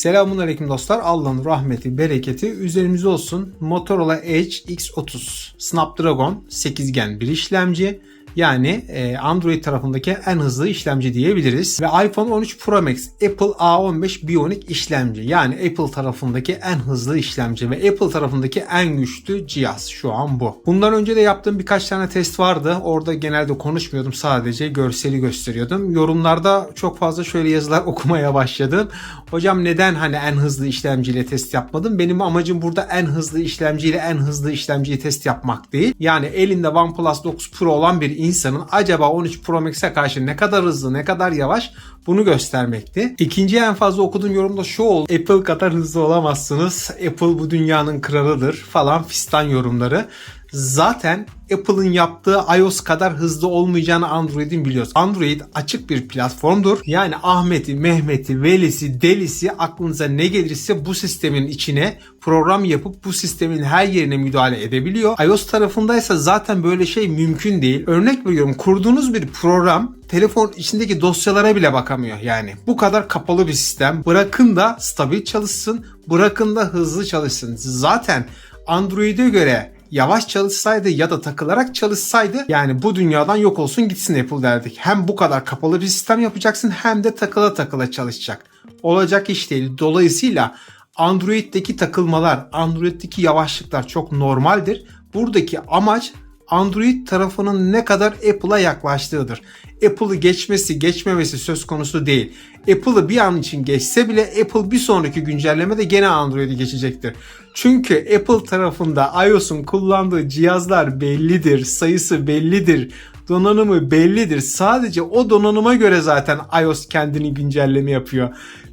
Selamun Aleyküm dostlar. Allah'ın rahmeti, bereketi üzerimize olsun. Motorola Edge X30 Snapdragon 8 Gen bir işlemci. Yani e, Android tarafındaki en hızlı işlemci diyebiliriz. Ve iPhone 13 Pro Max Apple A15 Bionic işlemci. Yani Apple tarafındaki en hızlı işlemci ve Apple tarafındaki en güçlü cihaz şu an bu. Bundan önce de yaptığım birkaç tane test vardı. Orada genelde konuşmuyordum sadece görseli gösteriyordum. Yorumlarda çok fazla şöyle yazılar okumaya başladım. Hocam neden hani en hızlı işlemciyle test yapmadım? Benim amacım burada en hızlı işlemciyle en hızlı işlemciyi test yapmak değil. Yani elinde OnePlus 9 Pro olan bir insanın acaba 13 Pro Max'e karşı ne kadar hızlı ne kadar yavaş bunu göstermekti. İkinci en fazla okuduğum yorum da şu oldu. Apple kadar hızlı olamazsınız. Apple bu dünyanın kralıdır falan fistan yorumları. Zaten Apple'ın yaptığı iOS kadar hızlı olmayacağını Android'in biliyoruz. Android açık bir platformdur. Yani Ahmet'i, Mehmet'i, Velisi, Delisi aklınıza ne gelirse bu sistemin içine program yapıp bu sistemin her yerine müdahale edebiliyor. iOS tarafındaysa zaten böyle şey mümkün değil. Örnek veriyorum kurduğunuz bir program telefon içindeki dosyalara bile bakamıyor yani. Bu kadar kapalı bir sistem. Bırakın da stabil çalışsın, bırakın da hızlı çalışsın. Zaten Android'e göre yavaş çalışsaydı ya da takılarak çalışsaydı yani bu dünyadan yok olsun gitsin Apple derdik. Hem bu kadar kapalı bir sistem yapacaksın hem de takıla takıla çalışacak. Olacak iş değil. Dolayısıyla Android'deki takılmalar, Android'deki yavaşlıklar çok normaldir. Buradaki amaç Android tarafının ne kadar Apple'a yaklaştığıdır. Apple'ı geçmesi, geçmemesi söz konusu değil. Apple'ı bir an için geçse bile Apple bir sonraki güncellemede gene Android'i geçecektir. Çünkü Apple tarafında iOS'un kullandığı cihazlar bellidir, sayısı bellidir, donanımı bellidir. Sadece o donanıma göre zaten iOS kendini güncelleme yapıyor.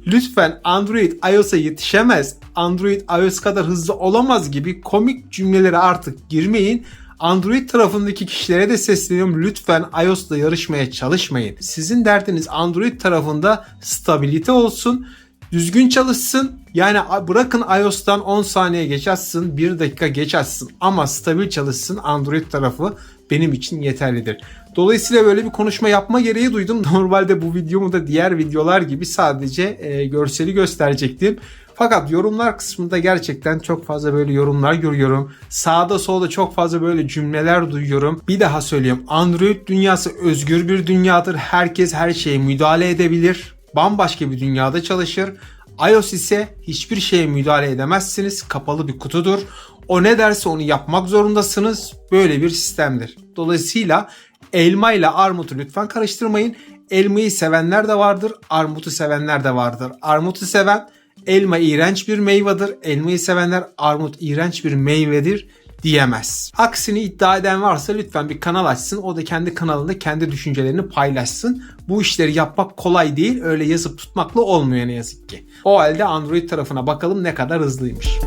Lütfen Android iOS'a yetişemez, Android iOS kadar hızlı olamaz gibi komik cümlelere artık girmeyin. Android tarafındaki kişilere de sesleniyorum. Lütfen iOS'la yarışmaya çalışmayın. Sizin derdiniz Android tarafında stabilite olsun. Düzgün çalışsın. Yani bırakın iOS'tan 10 saniye geç açsın, 1 dakika geç açsın ama stabil çalışsın Android tarafı benim için yeterlidir. Dolayısıyla böyle bir konuşma yapma gereği duydum. Normalde bu videomu da diğer videolar gibi sadece e, görseli gösterecektim. Fakat yorumlar kısmında gerçekten çok fazla böyle yorumlar görüyorum. Sağda solda çok fazla böyle cümleler duyuyorum. Bir daha söyleyeyim. Android dünyası özgür bir dünyadır. Herkes her şeye müdahale edebilir. Bambaşka bir dünyada çalışır. iOS ise hiçbir şeye müdahale edemezsiniz. Kapalı bir kutudur. O ne derse onu yapmak zorundasınız. Böyle bir sistemdir. Dolayısıyla elma ile armutu lütfen karıştırmayın. Elmayı sevenler de vardır, armutu sevenler de vardır. Armutu seven elma iğrenç bir meyvedir. Elmayı sevenler armut iğrenç bir meyvedir diyemez. Aksini iddia eden varsa lütfen bir kanal açsın. O da kendi kanalında kendi düşüncelerini paylaşsın. Bu işleri yapmak kolay değil. Öyle yazıp tutmakla olmuyor ne yazık ki. O halde Android tarafına bakalım ne kadar hızlıymış.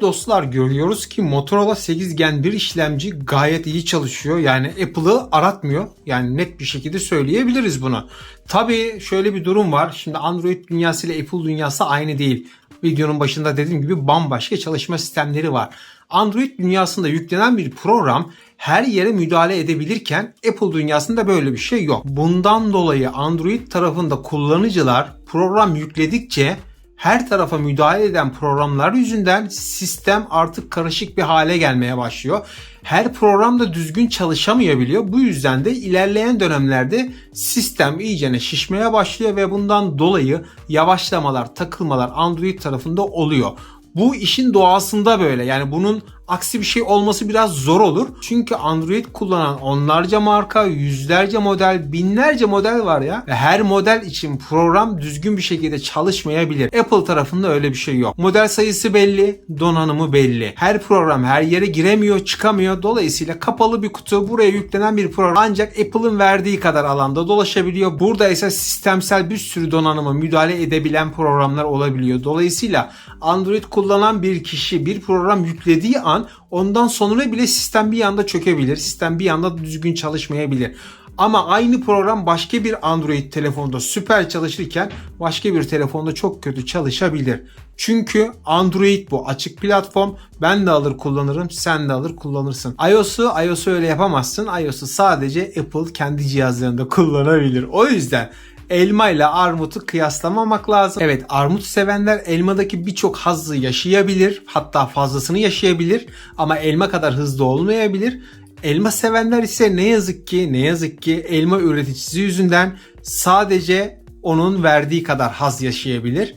Dostlar görüyoruz ki Motorola 8 Gen 1 işlemci gayet iyi çalışıyor. Yani Apple'ı aratmıyor. Yani net bir şekilde söyleyebiliriz bunu. Tabii şöyle bir durum var. Şimdi Android dünyası ile Apple dünyası aynı değil. Videonun başında dediğim gibi bambaşka çalışma sistemleri var. Android dünyasında yüklenen bir program her yere müdahale edebilirken Apple dünyasında böyle bir şey yok. Bundan dolayı Android tarafında kullanıcılar program yükledikçe her tarafa müdahale eden programlar yüzünden sistem artık karışık bir hale gelmeye başlıyor. Her program da düzgün çalışamayabiliyor. Bu yüzden de ilerleyen dönemlerde sistem iyicene şişmeye başlıyor ve bundan dolayı yavaşlamalar, takılmalar Android tarafında oluyor. Bu işin doğasında böyle. Yani bunun aksi bir şey olması biraz zor olur. Çünkü Android kullanan onlarca marka, yüzlerce model, binlerce model var ya. Ve her model için program düzgün bir şekilde çalışmayabilir. Apple tarafında öyle bir şey yok. Model sayısı belli, donanımı belli. Her program her yere giremiyor, çıkamıyor. Dolayısıyla kapalı bir kutu buraya yüklenen bir program ancak Apple'ın verdiği kadar alanda dolaşabiliyor. Burada ise sistemsel bir sürü donanıma müdahale edebilen programlar olabiliyor. Dolayısıyla Android kullanan bir kişi bir program yüklediği an ondan sonra bile sistem bir anda çökebilir. Sistem bir anda düzgün çalışmayabilir. Ama aynı program başka bir Android telefonda süper çalışırken başka bir telefonda çok kötü çalışabilir. Çünkü Android bu açık platform. Ben de alır kullanırım, sen de alır kullanırsın. iOS'u iOS'u öyle yapamazsın. iOS'u sadece Apple kendi cihazlarında kullanabilir. O yüzden elma ile armutu kıyaslamamak lazım. Evet armut sevenler elmadaki birçok hazzı yaşayabilir. Hatta fazlasını yaşayabilir. Ama elma kadar hızlı olmayabilir. Elma sevenler ise ne yazık ki ne yazık ki elma üreticisi yüzünden sadece onun verdiği kadar haz yaşayabilir.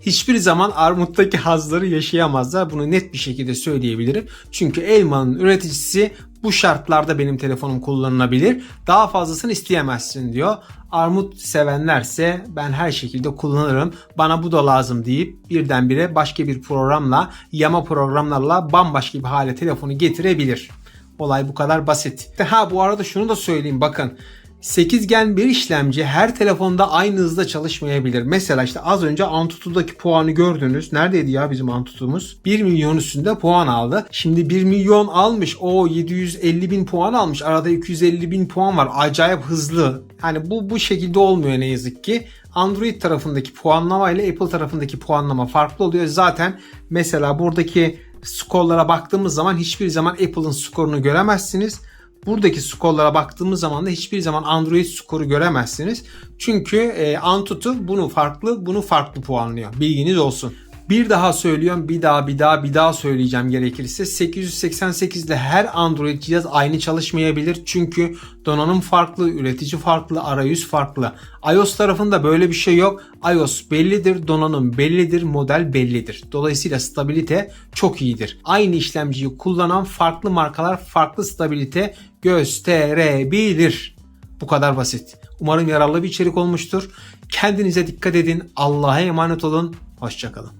Hiçbir zaman armuttaki hazları yaşayamazlar. Bunu net bir şekilde söyleyebilirim. Çünkü elmanın üreticisi bu şartlarda benim telefonum kullanılabilir. Daha fazlasını isteyemezsin diyor. Armut sevenlerse ben her şekilde kullanırım. Bana bu da lazım deyip birdenbire başka bir programla, yama programlarla bambaşka bir hale telefonu getirebilir. Olay bu kadar basit. Ha bu arada şunu da söyleyeyim bakın. 8 gen bir işlemci her telefonda aynı hızda çalışmayabilir. Mesela işte az önce Antutu'daki puanı gördünüz. Neredeydi ya bizim Antutu'muz? 1 milyon üstünde puan aldı. Şimdi 1 milyon almış. O 750 bin puan almış. Arada 250 bin puan var. Acayip hızlı. Yani bu bu şekilde olmuyor ne yazık ki. Android tarafındaki puanlama ile Apple tarafındaki puanlama farklı oluyor. Zaten mesela buradaki skorlara baktığımız zaman hiçbir zaman Apple'ın skorunu göremezsiniz. Buradaki skorlara baktığımız zaman da hiçbir zaman Android skoru göremezsiniz. Çünkü e, Antutu bunu farklı, bunu farklı puanlıyor. Bilginiz olsun. Bir daha söylüyorum, bir daha, bir daha, bir daha söyleyeceğim gerekirse. 888 ile her Android cihaz aynı çalışmayabilir. Çünkü donanım farklı, üretici farklı, arayüz farklı. iOS tarafında böyle bir şey yok. iOS bellidir, donanım bellidir, model bellidir. Dolayısıyla stabilite çok iyidir. Aynı işlemciyi kullanan farklı markalar farklı stabilite gösterebilir. Bu kadar basit. Umarım yararlı bir içerik olmuştur. Kendinize dikkat edin. Allah'a emanet olun. Hoşçakalın.